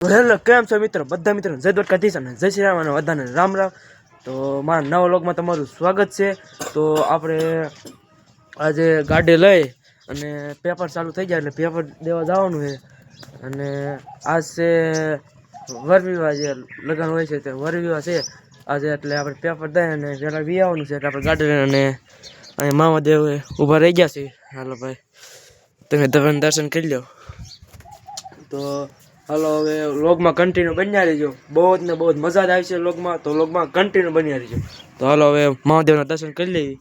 Hello, કેમ છો મિત્રો? બધા મિત્રો, જય દ્વારકાધીશ અને જય શ્રી રામ અને બધાને રામ રામ. તો મારા નવા લોગમાં તમારું સ્વાગત છે. તો આપણે આજે ગાડી લઈ અને પેપર ચાલુ થઈ ગયા એટલે પેપર દેવા જવાનું છે. અને આજ છે વર વિવાહ જે લગ્ન હોય છે તે વર વિવાહ છે. આજે એટલે આપણે પેપર દઈ અને પહેલાં વી આવવાનું છે એટલે આપણે ગાડી લઈને અને અહીં મામાદેવ ઊભા રહી ગયા છે. હાલો ભાઈ, તમે તમે દર્શન કરી લો તો હાલો, હવે લોગમાં કન્ટિન્યુ બન્યા રહેજો. બહુ ને બહુ મજા જ આવશે લોગમાં તો લોગમાં કન્ટિન્યુ બન્યા રહેજો. તો હાલો, હવે મહાદેવના દર્શન કરી લઈએ.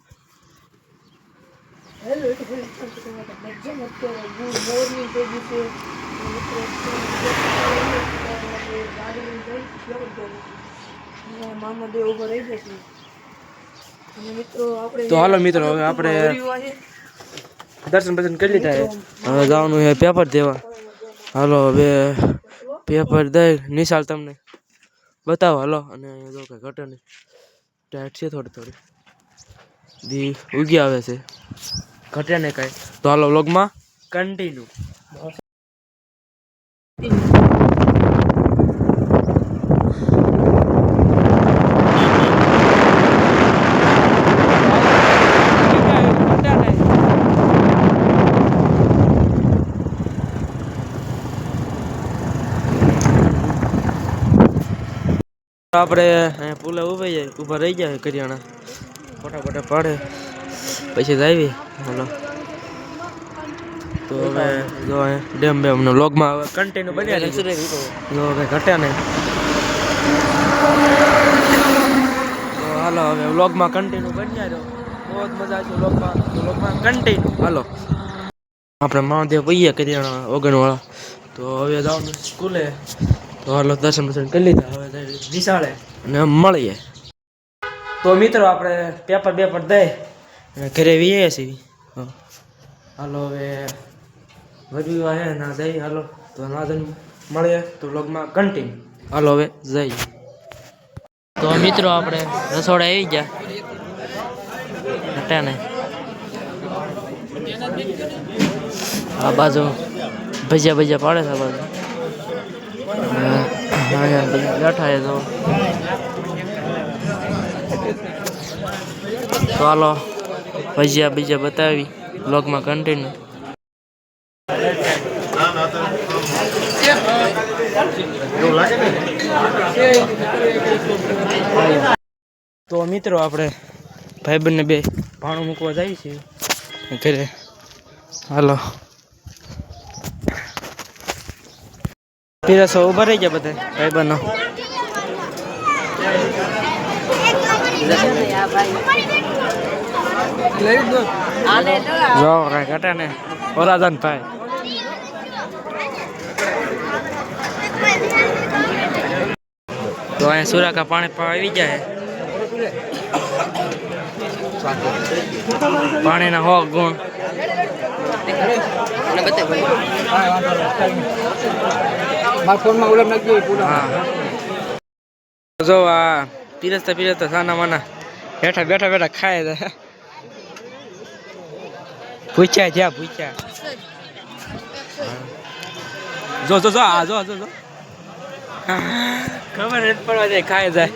તો હાલો મિત્રો, હવે આપણે દર્શન બર્શન કરી લીધા છે. હવે જવાનું છે પેપર દેવા. હાલો, હવે પેપર દઈ નિશાલ તમને બતાવો, હાલો. અને અહીંયા જો કંઈ ઘટે નહીં. ટાઈટ છે થોડી થોડી. દી ઉગી આવે છે. ઘટે ને કાંઈ. તો હાલો વ્લોગમાં કન્ટિન્યુ આપણે પુલે ઊભી જાય ઊભા રહી જાય કરિયાણા. ફોટા ફોટા પાડે. પછી આવી. હલો. તો હવે જો ડેમ બેમ નો લોગમાં હવે કન્ટિન્યુ બન્યા કઈ ઘટ્યા નહીં. તો હાલો, હવે વ્લોગમાં કન્ટિન્યુ બન્યા રહ્યો. બહુ મજા આવશે વ્લોગમાં વ્લોગમાં કન્ટિન્યુ હાલો. આપણે મહાદેવ પૈયા કરિયાણા ઓગણવાળા. તો હવે જવાનું સ્કૂલે. તો હાલો દર્શન દર્શન કરી લીધા. હવે નિશાળે. અને મળીએ. તો મિત્રો આપણે પેપર બેપર દઈ અને ઘરે વીએ છીએ. હાલો હવે વધુ વાહે ના જઈ હાલો. તો ના જઈને મળીએ તો વ્લોગમાં કન્ટિન્યુ હાલો હવે જઈ તો મિત્રો આપણે રસોડા આવી ગયા. હટ્યા નહીં આ બાજુ ભજીયા ભજીયા પાડે છે આ બાજુ. બેઠા છે તો ચાલો ભજીયા બીજા બતાવી બ્લોગમાં કન્ટિન્યુ તો મિત્રો, આપણે ભાઈબંધને બે ભાણું મૂકવા જઈએ છીએ. ઘરે. હાલો. પીરસો ઊભા રહી ગયા બધા ભાઈબંધો જો, કઈ ઘટે ને ઓરાજન ભાઈ. તો અહીંયા સુરાકા પાણી પણ આવી જાય પાણીના હો ગુણ. મારા ફોનમાં ઉલમ નાખી પૂરા હા. જો આ પીરસતા પીરસતા સાના માના બેઠા બેઠા બેઠા ખાય છે. પૂછ્યા જ્યાં પૂછ્યા જો જો જો આ જો જો જો. ખબર નથી પડવા દે ખાય જાય.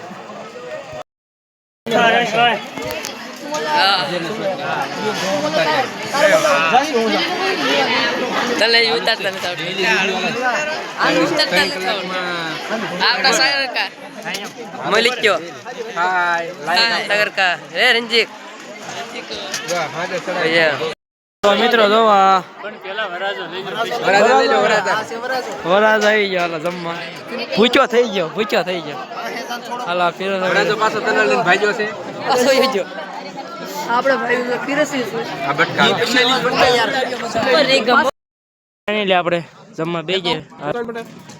તલે ઉતારતા નથી આવડતું. ઉતારતા નથી આવડતું. આપણા સાગર કા મલિક કયો? હાય સાગર કા હે રંજીક મિત્રો જો આ વરાજ આવી ગયો. હાલો જમવા. ભૂખ્યો થઈ ગયો ભૂખ્યો થઈ ગયો. હાલો ફેરો પાછો તને લઈને ભાઈજો છે. આપણે ભાઈ પીરસી છે. આ બટકા. ફાઇનલી આપણે જમવા બે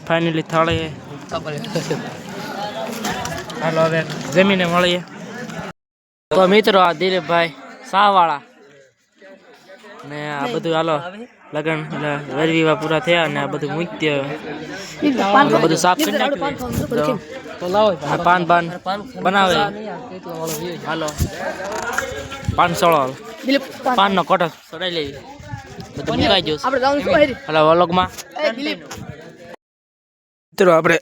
ફાઇનલી થાળી હાલો હવે જમીને મળીએ. તો મિત્રો આ દિલીપભાઈ શાહવાળા ને આ બધું હાલો લગન એટલે વર વિવાહ પૂરા થયા અને આ બધું મુક્ય. બધું સાફ કરી. નાખ્યું તો પાન પાન. બનાવે. હાલો. પાન સળો પાનનો કોટો સડાઈ લેવી બધું મુકાઈ ગયું આપણે હાલો વલોગમાં. મિત્રો આપણે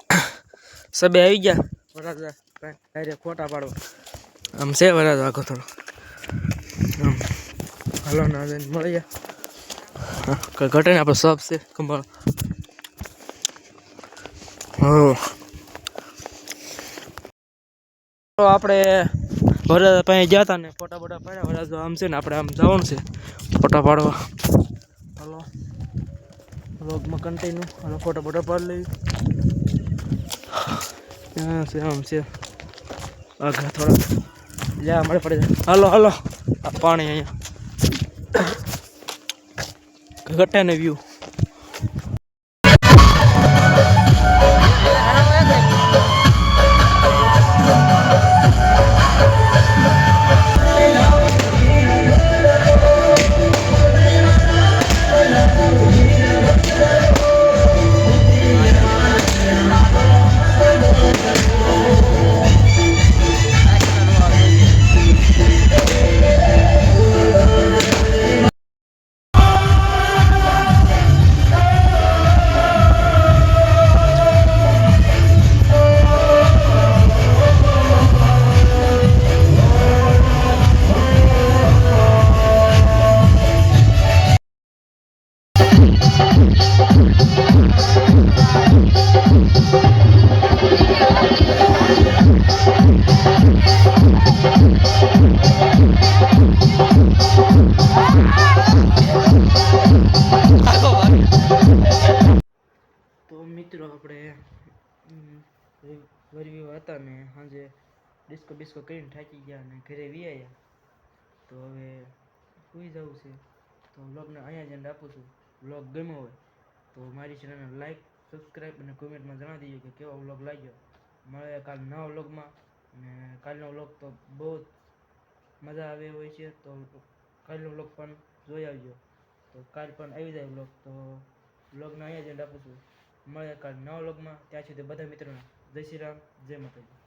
સબે આવી ગયા. ફોટા પાડવા આમ છે વરાજ રાખો થોડો. આમ. હાલો ના જઈને મળી ગયા. હા, કઈ ઘટે ને આપણો સબ છે કંભાળ. હો તો આપણે વરસાદ પાસે ગયા હતા ને, ફોટા બોટા પાડ્યા. વરાજો આમ છે ને આપણે આમ જવાનું છે, ફોટા પાડવા. હલો. વ્લોગમાં કન્ટિન્યુ હલો, ફોટા બોટા પાડી લઈ હા છે, આમ છે. આગળ થોડા જા મળે પડે હાલો, હલો. પાણી અહીંયા. ઘટે ને વ્યૂ મિત્રો આપણે વરવી હતા ને સાંજે ડિસ્કો બિસ્કો કરીને થાકી ગયા અને ઘરે વી આવ્યા તો હવે સુઈ જવું છે. તો વ્લોગને અહીંયા જ આપું છું. વ્લોગ ગમ્યો હોય, તો મારી ચેનલને લાઈક સબસ્ક્રાઈબ અને કોમેન્ટમાં જણાવી દઈએ કે કેવો વ્લોગ લાગ્યો. મળે કાલ નવા વ્લોગમાં અને કાલનો વ્લોગ તો બહુ જ મજા આવે હોય છે, તો કાલનો વ્લોગ પણ જોઈ આવજો. તો કાલ પણ આવી જાય વ્લોગ, તો વ્લોગને અહીંયા જ એન્ડ આપું છું. મળે કાલ નવા વ્લોગમાં, ત્યાં સુધી બધા મિત્રોને જય શ્રી રામ, જય માતાજી.